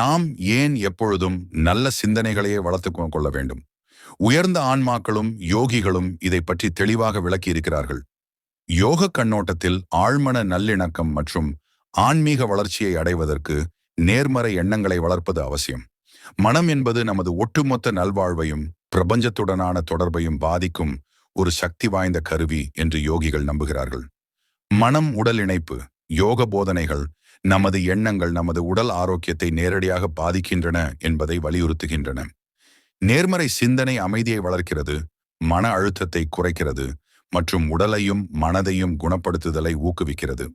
நாம் ஏன் எப்பொழுதும் நல்ல சிந்தனைகளையே வளர்த்துக் கொள்ள வேண்டும்? உயர்ந்த ஆன்மாக்களும் யோகிகளும் இதை பற்றி தெளிவாக விளக்கியிருக்கிறார்கள். யோக கண்ணோட்டத்தில் ஆழ்மன நல்லிணக்கம் மற்றும் ஆன்மீக வளர்ச்சியை அடைவதற்கு நேர்மறை எண்ணங்களை வளர்ப்பது அவசியம். மனம் என்பது நமது ஒட்டுமொத்த நல்வாழ்வையும் பிரபஞ்சத்துடனான தொடர்பையும் பாதிக்கும் ஒரு சக்தி வாய்ந்த கருவி என்று யோகிகள் நம்புகிறார்கள். மனம் உடல் இணைப்பு யோக போதனைகள் நமது எண்ணங்கள் நமது உடல் ஆரோக்கியத்தை நேரடியாக பாதிக்கின்றன என்பதை வலியுறுத்துகின்றன. நேர்மறை சிந்தனை அமைதியை வளர்க்கிறது மன அழுத்தத்தை குறைக்கிறது மற்றும் உடலையும் மனதையும் குணப்படுத்துதலை ஊக்குவிக்கிறது.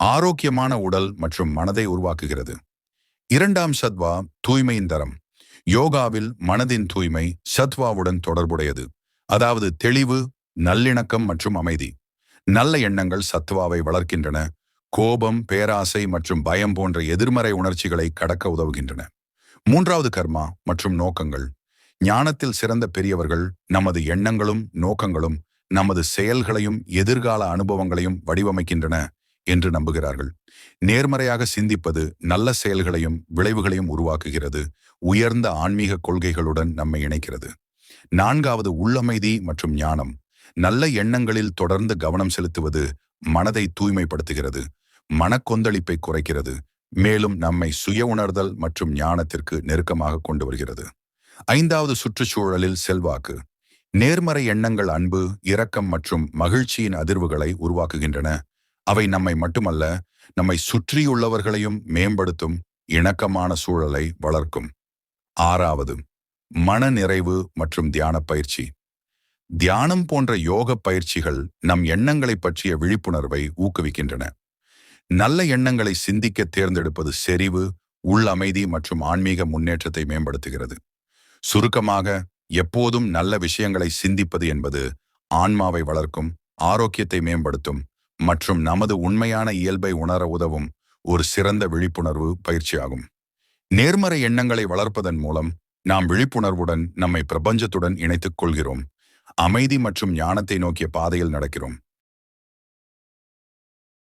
ஆரோக்கியமான உடல் மற்றும் மனதை உருவாக்குகிறது. இரண்டாம் சத்வா தூய்மையின் தரம் யோகாவில் மனதின் தூய்மை சத்வாவுடன் தொடர்புடையது. அதாவது தெளிவு நல்லிணக்கம் மற்றும் அமைதி. நல்ல எண்ணங்கள் சத்வாவை வளர்க்கின்றன கோபம் பேராசை மற்றும் பயம் போன்ற எதிர்மறை உணர்ச்சிகளை கடக்க உதவுகின்றன. மூன்றாவது கர்மா மற்றும் நோக்கங்கள். ஞானத்தில் சிறந்த பெரியவர்கள் நமது எண்ணங்களும் நோக்கங்களும் நமது செயல்களையும் எதிர்கால அனுபவங்களையும் வடிவமைக்கின்றன என்று நம்புகிறார்கள். நேர்மறையாக சிந்திப்பது நல்ல செயல்களையும் விளைவுகளையும் உருவாக்குகிறது. உயர்ந்த ஆன்மீக கொள்கைகளுடன் நம்மை இணைக்கிறது. நான்காவது உள்ளமைதி மற்றும் ஞானம். நல்ல எண்ணங்களில் தொடர்ந்து கவனம் செலுத்துவது மனதை தூய்மைப்படுத்துகிறது. மனக்கொந்தளிப்பை குறைக்கிறது மேலும் நம்மை சுய உணர்தல் மற்றும் ஞானத்திற்கு நெருக்கமாக கொண்டு வருகிறது. ஐந்தாவது சுற்றுச்சூழலில் செல்வாக்கு. நேர்மறை எண்ணங்கள் அன்பு இரக்கம் மற்றும் மகிழ்ச்சியின் அதிர்வுகளை உருவாக்குகின்றன. அவை நம்மை மட்டுமல்ல நம்மை சுற்றியுள்ளவர்களையும் மேம்படுத்தும் இணக்கமான சூழலை வளர்க்கும். ஆறாவது மன நிறைவு மற்றும் தியான பயிற்சி. தியானம் போன்ற யோக பயிற்சிகள் நம் எண்ணங்களை பற்றிய விழிப்புணர்வை ஊக்குவிக்கின்றன. நல்ல எண்ணங்களை சிந்திக்க தேர்ந்தெடுப்பது செறிவு உள்ளமைதி மற்றும் ஆன்மீக முன்னேற்றத்தை மேம்படுத்துகிறது. சுருக்கமாக எப்போதும் நல்ல விஷயங்களை சிந்திப்பது என்பது ஆன்மாவை வளர்க்கும் ஆரோக்கியத்தை மேம்படுத்தும் மற்றும் நமது உண்மையான இயல்பை உணர உதவும் ஒரு சிறந்த விழிப்புணர்வு பயிற்சியாகும். நேர்மறை எண்ணங்களை வளர்ப்பதன் மூலம் நாம் விழிப்புணர்வுடன் நம்மை பிரபஞ்சத்துடன் இணைத்துக் கொள்கிறோம். அமைதி மற்றும் ஞானத்தை நோக்கிய பாதையில் நடக்கிறோம்.